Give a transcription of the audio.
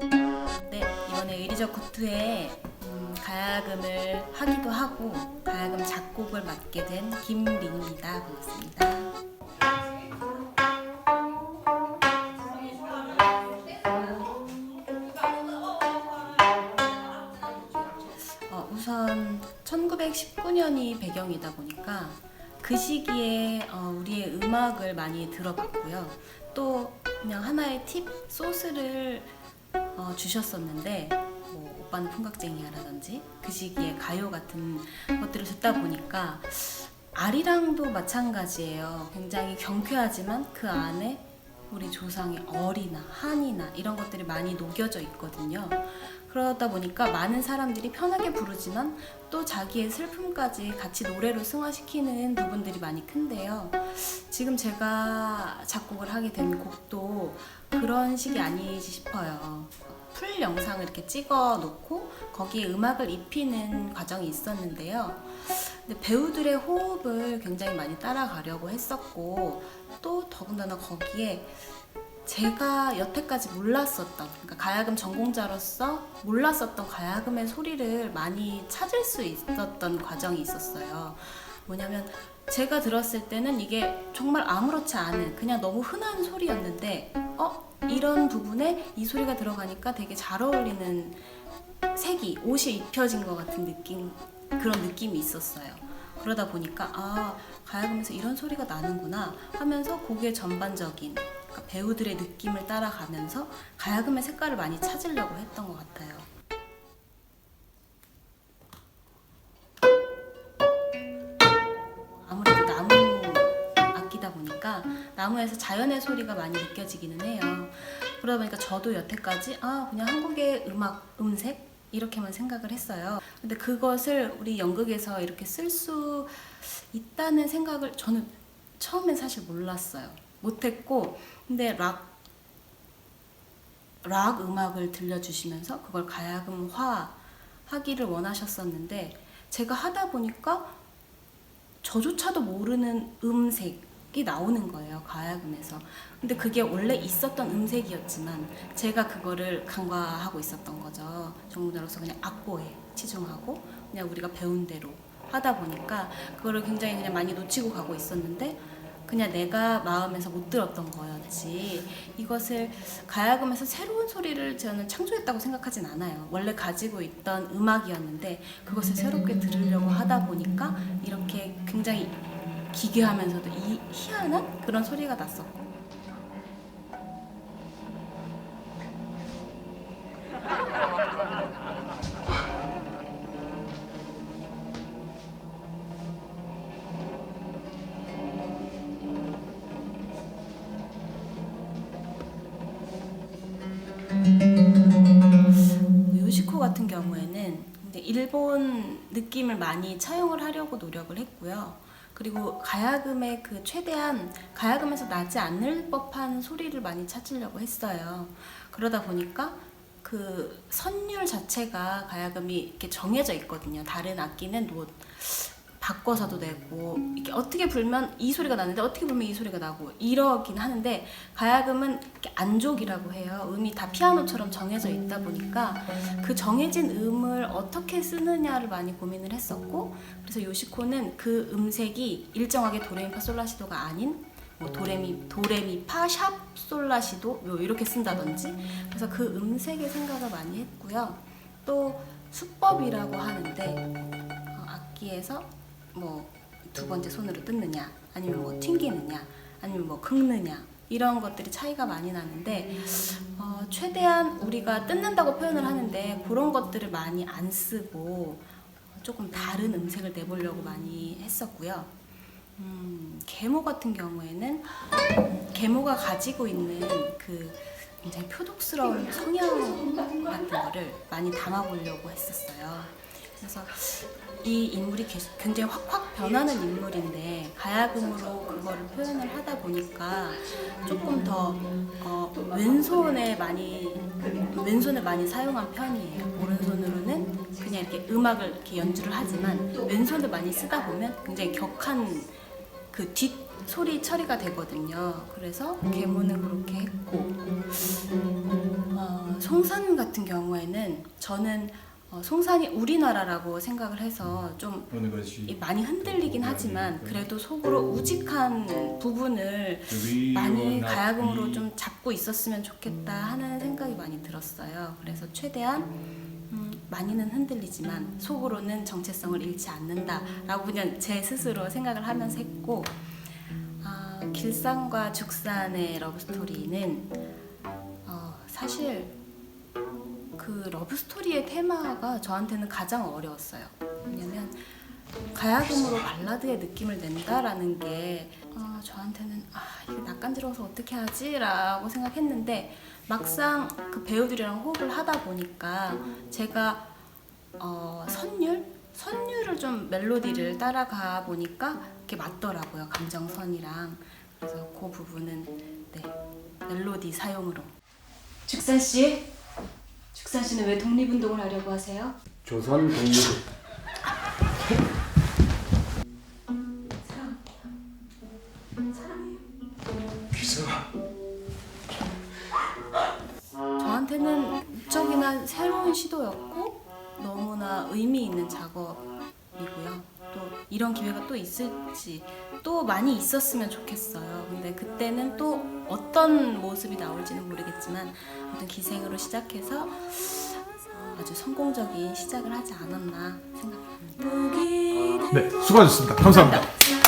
네, 이번에 의리적 구투에 음, 가야금을 하기도 하고 가야금 작곡을 맡게 된 김린입니다. 반갑습니다. 어, 우선 1919년이 배경이다 보니까 그 시기에 어, 우리의 음악을 많이 들어봤고요. 또 그냥 하나의 팁 소스를 어, 주셨었는데 뭐 오빠는 풍각쟁이야라든지 그 시기에 가요 같은 것들을 듣다 보니까 아리랑도 마찬가지예요. 굉장히 경쾌하지만 그 안에 우리 조상의 어리나 한이나 이런 것들이 많이 녹여져 있거든요. 그러다 보니까 많은 사람들이 편하게 부르지만 또 자기의 슬픔까지 같이 노래로 승화시키는 부분들이 많이 큰데요. 지금 제가 작곡을 하게 된 곡도 그런 식이 아니지 싶어요. 풀 영상을 이렇게 찍어 놓고 거기에 음악을 입히는 과정이 있었는데요. 배우들의 호흡을 굉장히 많이 따라가려고 했었고 또 더군다나 거기에 제가 여태까지 몰랐었던 그러니까 가야금 전공자로서 몰랐었던 가야금의 소리를 많이 찾을 수 있었던 과정이 있었어요. 뭐냐면 제가 들었을 때는 이게 정말 아무렇지 않은 그냥 너무 흔한 소리였는데 어 이런 부분에 이 소리가 들어가니까 되게 잘 어울리는 색이 옷이 입혀진 것 같은 느낌 그런 느낌이 있었어요. 그러다 보니까 아 가야금에서 이런 소리가 나는구나 하면서 곡의 전반적인 배우들의 느낌을 따라가면서 가야금의 색깔을 많이 찾으려고 했던 것 같아요. 아무래도 나무 악기다 보니까 나무에서 자연의 소리가 많이 느껴지기는 해요. 그러다 보니까 저도 여태까지 아 그냥 한국의 음악 음색 이렇게만 생각을 했어요. 근데 그것을 우리 연극에서 이렇게 쓸 수 있다는 생각을 저는 처음엔 사실 몰랐어요. 못했고 근데 락, 락 음악을 들려주시면서 그걸 가야금화 하기를 원하셨었는데 제가 하다 보니까 저조차도 모르는 음색이 나오는 거예요 가야금에서. 근데 그게 원래 있었던 음색이었지만 제가 그거를 간과하고 있었던 거죠. 전공자로서 그냥 악보에 치중하고 그냥 우리가 배운 대로 하다 보니까 그거를 굉장히 그냥 많이 놓치고 가고 있었는데 그냥 내가 마음에서 못 들었던 거였지. 이것을 가야금에서 새로운 소리를 저는 창조했다고 생각하진 않아요. 원래 가지고 있던 음악이었는데 그것을 새롭게 들으려고 하다 보니까 이렇게 굉장히 기괴하면서도 이 희한한 그런 소리가 났었고 요시코 같은 경우에는 일본 느낌을 많이 차용을 하려고 노력을 했고요. 그리고 가야금의 그 최대한 가야금에서 나지 않을 법한 소리를 많이 찾으려고 했어요. 그러다 보니까 그 선율 자체가 가야금이 이렇게 정해져 있거든요. 다른 악기는 뭐 바꿔서도 되고 이렇게 어떻게 불면 이 소리가 나는데 어떻게 불면 이 소리가 나고 이러긴 하는데 가야금은 이렇게 안족이라고 해요. 음이 다 피아노처럼 정해져 있다 보니까 그 정해진 음을 어떻게 쓰느냐를 많이 고민을 했었고 그래서 요시코는 그 음색이 일정하게 도레미파 솔라시도가 아닌 뭐 도레미 도레미 파샵 솔라시도 뭐 이렇게 쓴다든지 그래서 그 음색의 생각을 많이 했고요. 또 수법이라고 하는데 어, 악기에서 뭐 두 번째 손으로 뜯느냐 아니면 뭐 튕기느냐 아니면 뭐 긁느냐 이런 것들이 차이가 많이 나는데 어, 최대한 우리가 뜯는다고 표현을 하는데 그런 것들을 많이 안 쓰고 조금 다른 음색을 내보려고 많이 했었고요. 음, 계모 같은 경우에는 계모가 가지고 있는 그 굉장히 표독스러운 성향 같은 거를 많이 담아보려고 했었어요. 그래서 이 인물이 개- 굉장히 확확 변하는 인물인데 가야금으로 그거를 표현을 하다 보니까 조금 더 어, 왼손에 많이 왼손을 많이 사용한 편이에요. 오른손으로는 그냥 이렇게 음악을 이렇게 연주를 하지만 왼손을 많이 쓰다 보면 굉장히 격한 그 뒷 소리 처리가 되거든요. 그래서 계모는 그렇게 했고 어, 송산 같은 경우에는 저는 어, 송산이 우리나라라고 생각을 해서 좀 어느 것이 많이 흔들리긴 하지만 그래도 속으로 우직한 부분을 많이 가야금으로 좀 잡고 있었으면 좋겠다 하는 생각이 많이 들었어요. 그래서 최대한 음, 많이는 흔들리지만 속으로는 정체성을 잃지 않는다라고 그냥 제 스스로 생각을 하면서 했고 아, 길산과 죽산의 러브 스토리는 어, 사실 그 러브 스토리의 테마가 저한테는 가장 어려웠어요. 왜냐면 가야금으로 발라드의 느낌을 낸다라는 게 어, 저한테는 아 이게 낯간지러워서 어떻게 하지라고 생각했는데 막상 그 배우들이랑 호흡을 하다 보니까 제가 어, 선율? 선율을 좀 멜로디를 따라가 보니까 이렇게 맞더라고요 감정선이랑. 그래서 그 부분은 네 멜로디 사용으로. 죽산 씨, 죽산 씨는 왜 독립운동을 하려고 하세요? 조선 독립 저한테는 무척이나 새로운 시도였고 너무나 의미 있는 작업이고요. 또 이런 기회가 또 있을지 또 많이 있었으면 좋겠어요. 근데 그때는 또 어떤 모습이 나올지는 모르겠지만 아무튼 기생으로 시작해서 어, 아주 성공적인 시작을 하지 않았나 생각합니다. 네, 수고하셨습니다. 감사합니다.